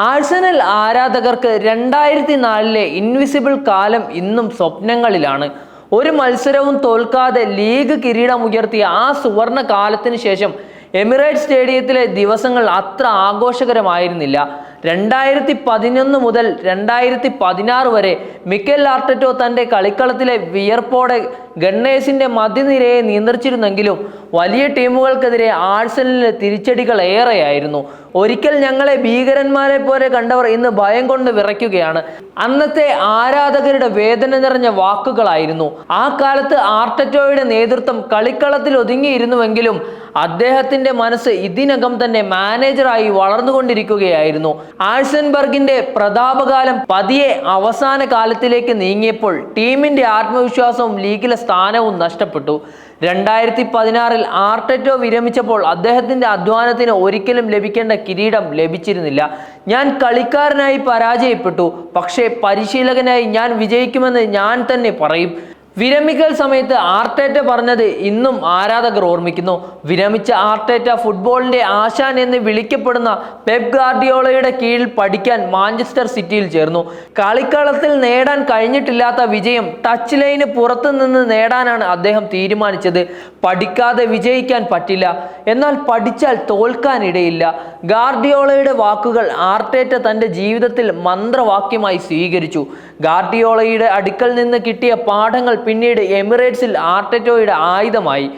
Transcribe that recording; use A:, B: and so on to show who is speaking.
A: Arsenal ആരാധകർക്ക് രണ്ടായിരത്തി നാലിലെ invisible കാലം ഇന്നും സ്വപ്നങ്ങളിലാണ്. ഒരു മത്സരവും തോൽക്കാതെ ലീഗ് കിരീടമുയർത്തിയ ആ സുവർണ കാലത്തിന് ശേഷം എമിറേറ്റ് സ്റ്റേഡിയത്തിലെ ദിവസങ്ങൾ അത്ര ആഘോഷകരമായിരുന്നില്ല. രണ്ടായിരത്തി പതിനൊന്ന് മുതൽ രണ്ടായിരത്തി പതിനാറ് വരെ മിക്കൽ ആർട്ടറ്റോ തന്റെ കളിക്കളത്തിലെ വിയർപ്പോടെ ഗണ്ണേഴ്സിന്റെ മധ്യനിരയെ നിയന്ത്രിച്ചിരുന്നെങ്കിലും വലിയ ടീമുകൾക്കെതിരെ ആഴ്സണലിന് തിരിച്ചടികൾ ഏറെയായിരുന്നു. ഒരിക്കൽ ഞങ്ങളെ ഭീകരന്മാരെ പോലെ കണ്ടവർ ഇന്ന് ഭയം കൊണ്ട് വിറയ്ക്കുകയാണ്. അന്നത്തെ ആരാധകരുടെ വേദന നിറഞ്ഞ വാക്കുകളായിരുന്നു. ആ കാലത്ത് ആർട്ടറ്റോയുടെ നേതൃത്വം കളിക്കളത്തിൽ ഒതുങ്ങിയിരുന്നുവെങ്കിലും അദ്ദേഹത്തിന്റെ മനസ്സ് ഇതിനകം തന്നെ മാനേജറായി വളർന്നുകൊണ്ടിരിക്കുകയായിരുന്നു. ആഴ്സൻബർഗിന്റെ പ്രതാപകാലം പതിയെ അവസാന കാലത്തിലേക്ക് നീങ്ങിയപ്പോൾ ടീമിന്റെ ആത്മവിശ്വാസവും ലീഗിലെ സ്ഥാനവും നഷ്ടപ്പെട്ടു. രണ്ടായിരത്തി പതിനാറിൽ ആർട്ടറ്റോ വിരമിച്ചപ്പോൾ അദ്ദേഹത്തിന്റെ അധ്വാനത്തിന് ഒരിക്കലും ലഭിക്കേണ്ട കിരീടം ലഭിച്ചിരുന്നില്ല. ഞാൻ കളിക്കാരനായി പരാജയപ്പെട്ടു. പക്ഷേ പരിശീലകനായി ഞാൻ വിജയിക്കുമെന്ന് ഞാൻ തന്നെ പറയും. വിരമിക്കൽ സമയത്ത് ആർട്ടേറ്റ പറഞ്ഞത് ഇന്നും ആരാധകർ ഓർമ്മിക്കുന്നു. വിരമിച്ച ആർട്ടേറ്റ ഫുട്ബോളിന്റെ ആശാൻ എന്ന് വിളിക്കപ്പെടുന്ന പെപ് ഗാർഡിയോളയുടെ കീഴിൽ പഠിക്കാൻ മാഞ്ചസ്റ്റർ സിറ്റിയിൽ ചേർന്നു. കളിക്കളത്തിൽ നേടാൻ കഴിഞ്ഞിട്ടില്ലാത്ത വിജയം ടച്ച് ലൈന് പുറത്തു നിന്ന് നേടാനാണ് അദ്ദേഹം തീരുമാനിച്ചത്. പഠിക്കാതെ വിജയിക്കാൻ പറ്റില്ല. എന്നാൽ പഠിച്ചാൽ തോൽക്കാനിടയില്ല. ഗാർഡിയോളയുടെ വാക്കുകൾ ആർട്ടേറ്റ തന്റെ ജീവിതത്തിൽ മന്ത്രവാക്യമായി സ്വീകരിച്ചു. ഗാർഡിയോളയുടെ അടുക്കൽ നിന്ന് കിട്ടിയ പാഠങ്ങൾ പിന്നീട് എമിറേറ്റ്സിൽ ആർട്ടറ്റോയുടെ ആയുധമായി.